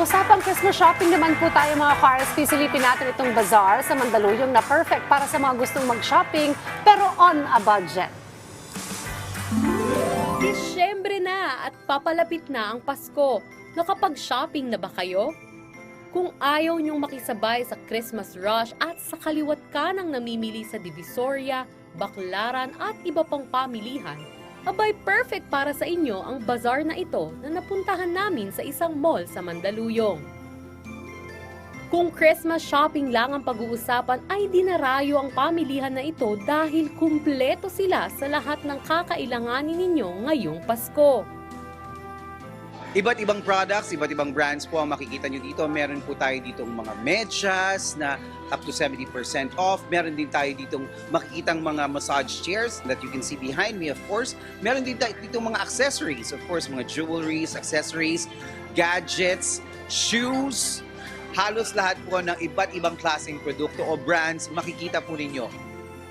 usapang Christmas shopping naman po tayo mga cars. Pisilipin natin itong bazaar sa Mandaluyong na perfect para sa mga gustong mag-shopping pero on a budget. Disyembre na at papalapit na ang Pasko. Nakapag-shopping na ba kayo? Kung ayaw niyong makisabay sa Christmas rush at sa kaliwat ka ng namimili sa Divisoria, Baklaran at iba pang pamilihan, abay perfect para sa inyo ang bazaar na ito na napuntahan namin sa isang mall sa Mandaluyong. Kung Christmas shopping lang ang pag-uusapan ay dinarayo ang pamilihan na ito dahil kumpleto sila sa lahat ng kakailanganin ninyo ngayong Pasko. Iba't ibang products, iba't ibang brands po ang makikita nyo dito. Meron po tayo ditong mga medyas na up to 70% off. Meron din tayo ditong makikitang mga massage chairs that you can see behind me, of course. Meron din tayo ditong mga accessories, of course, mga jewelries, accessories, gadgets, shoes. Halos lahat po ng iba't ibang klaseng produkto o brands makikita po ninyo.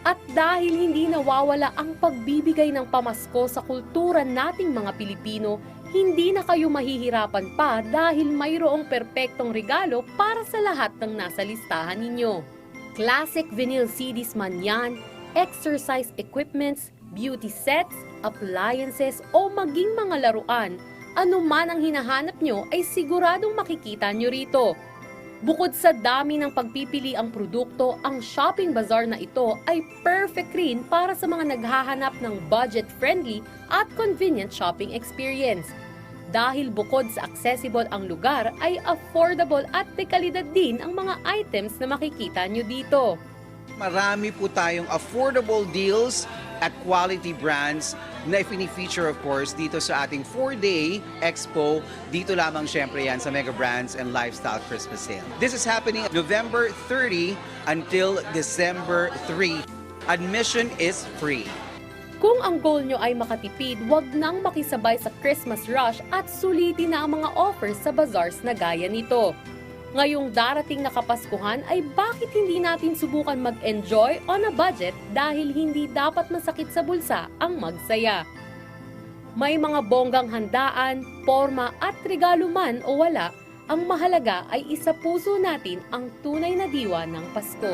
At dahil hindi nawawala ang pagbibigay ng pamasko sa kultura nating mga Pilipino, hindi na kayo mahihirapan pa dahil mayroong perpektong regalo para sa lahat ng nasa listahan ninyo. Classic vinyl CDs man yan, exercise equipments, beauty sets, appliances o maging mga laruan, anuman ang hinahanap nyo ay siguradong makikita nyo rito. Bukod sa dami ng pagpipili ang produkto, ang shopping bazaar na ito ay perfect rin para sa mga naghahanap ng budget-friendly at convenient shopping experience. Dahil bukod sa accessible ang lugar, ay affordable at dekalidad din ang mga items na makikita nyo dito. Marami po tayong affordable deals at quality brands na feature of course dito sa ating 4-day expo. Dito lamang syempre yan sa Mega Brands and Lifestyle Christmas Sale. This is happening November 30 until December 3. Admission is free. Kung ang goal nyo ay makatipid, wag nang makisabay sa Christmas rush at sulitin na ang mga offers sa bazaars na gaya nito. Ngayong darating na Kapaskuhan ay bakit hindi natin subukan mag-enjoy on a budget dahil hindi dapat masakit sa bulsa ang magsaya. May mga bonggang handaan, forma at regalo man o wala, ang mahalaga ay isa puso natin ang tunay na diwa ng Pasko.